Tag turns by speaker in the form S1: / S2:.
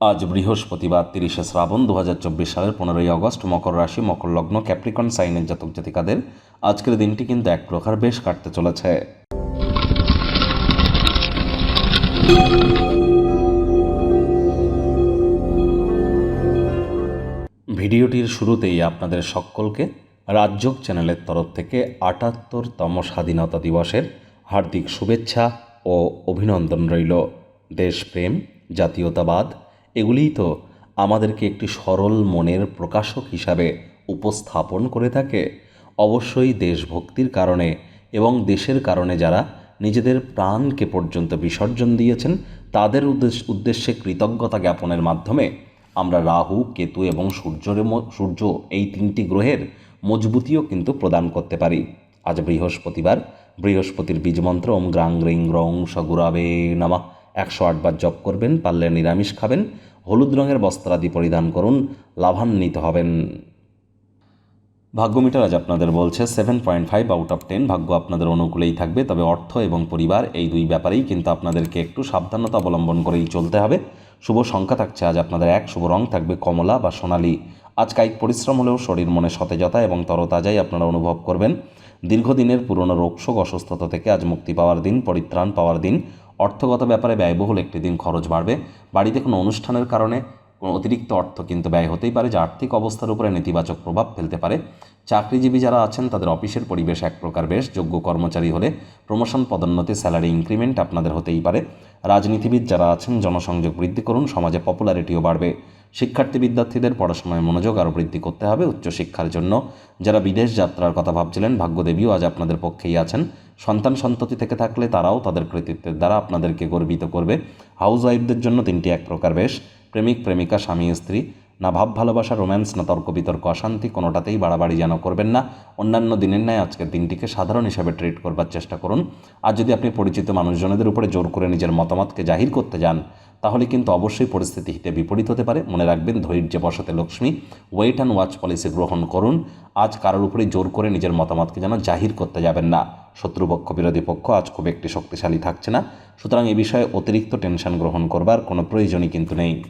S1: আজ বৃহস্পতিবার, তিরিশে শ্রাবণ দু হাজার চব্বিশ সালের পনেরোই আগস্ট, মকর রাশি, মকর লগ্ন, ক্যাপ্রিকন, সাইনের জাতক জাতিকাদের আজকের দিনটি কিন্তু এক প্রকার বেশ কাটতে চলেছে। ভিডিওটির শুরুতেই আপনাদের সকলকে রাজ্যক চ্যানেলের তরফ থেকে আটাত্তরতম স্বাধীনতা দিবসের হার্দিক শুভেচ্ছা ও অভিনন্দন রইল। দেশপ্রেম, জাতীয়তাবাদ এগুলিই তো আমাদেরকে একটি সরল মনের প্রকাশক হিসাবে উপস্থাপন করে থাকে, অবশ্যই দেশভক্তির কারণে এবং দেশের কারণে যারা নিজেদের প্রাণকে পর্যন্ত বিসর্জন দিয়েছেন, তাদের উদ্দেশ্য উদ্দেশ্যে কৃতজ্ঞতা জ্ঞাপনের মাধ্যমে আমরা রাহু, কেতু এবং সূর্যের সূর্য এই তিনটি গ্রহের মজবুতিও কিন্তু প্রদান করতে পারি। আজ বৃহস্পতিবার, বৃহস্পতির বীজমন্ত্র ওম গ্রাং গ্রিং গ্রং সগুরাবে নামা। একশো আটবার জপ করবেন, পারলে নিরামিষ খাবেন, হলুদ রঙের বস্ত্রাদি পরিধান করুন, লাভান্বিত হবেন। ভাগ্য মিটার আজ আপনাদের বলছে seven point five out of ten ভাগ্য আপনাদের অনুকূলেই থাকবে, তবে অর্থ এবং পরিবার এই দুই ব্যাপারেই কিন্তু আপনাদেরকে একটু সাবধানতা অবলম্বন করেই চলতে হবে। শুভ সংখ্যা থাকছে, আজ আপনাদের এক। শুভ রং থাকবে কমলা বা সোনালী। আজ কায়িক পরিশ্রম হলেও শরীর মনে সতেজতা এবং তরতাজাই আপনারা অনুভব করবেন। দীর্ঘদিনের পুরনো রোগশোক অসুস্থতা থেকে আজ মুক্তি পাওয়ার দিন, পরিত্রাণ পাওয়ার দিন। অর্থগত ব্যাপারে ব্যয়বহুল একটি দিন খরচ বাড়বে। বাড়িতে কোনো অনুষ্ঠানের কারণে কোনো অতিরিক্ত অর্থ কিন্তু ব্যয় হতেই পারে, যা আর্থিক অবস্থার উপরে নেতিবাচক প্রভাব ফেলতে পারে। চাকরিজীবী যারা আছেন, তাদের অফিসের পরিবেশ এক প্রকার বেশ। যোগ্য কর্মচারী হলে প্রমোশন পদোন্নতি, স্যালারি ইনক্রিমেন্ট আপনাদের হতেই পারে। রাজনীতিবিদ যারা আছেন, জনসংযোগ বৃদ্ধি করুন, সমাজে পপুলারিটিও বাড়বে। শিক্ষার্থী বিদ্যার্থীদের পড়াশোনায় মনোযোগ আরও বৃদ্ধি করতে হবে উচ্চশিক্ষার জন্য। যারা বিদেশ যাত্রার কথা ভাবছিলেন, ভাগ্যদেবীও আজ আপনাদের পক্ষেই আছেন। সন্তান সন্ততি থেকে থাকলে তারাও তাদের কৃতিত্বের দ্বারা আপনাদেরকে গর্বিত করবে। হাউস ওয়াইফদের জন্য তিনটি এক প্রকার বেশ। প্রেমিক, প্রেমিকা, স্বামী, স্ত্রী। না ভাব, ভালোবাসা, রোম্যান্স, না তর্ক, বিতর্ক, অশান্তি, কোনোটাতেই বাড়াবাড়ি যেন করবেন না। অন্যান্য দিনের ন্যায় আজকের দিনটিকে সাধারণ হিসাবে ট্রিট করবার চেষ্টা করুন। আর যদি আপনি পরিচিত মানুষজনদের উপরে জোর করে নিজের মতামতকে জাহির করতে যান, তাহলে কিন্তু অবশ্যই পরিস্থিতি হিতে বিপরীত হতে পারে। মনে রাখবেন ধৈর্য বসাতে Lakshmi, wait and watch policy গ্রহণ করুন। আজ কারোর উপরে জোর করে নিজের মতামতকে যেন জাহির করতে যাবেন না। শত্রুপক্ষ, বিরোধী পক্ষ আজ খুব একটি শক্তিশালী থাকছে না। সুতরাং এ বিষয়ে অতিরিক্ত টেনশন গ্রহণ করবার কোনো প্রয়োজনই কিন্তু নেই।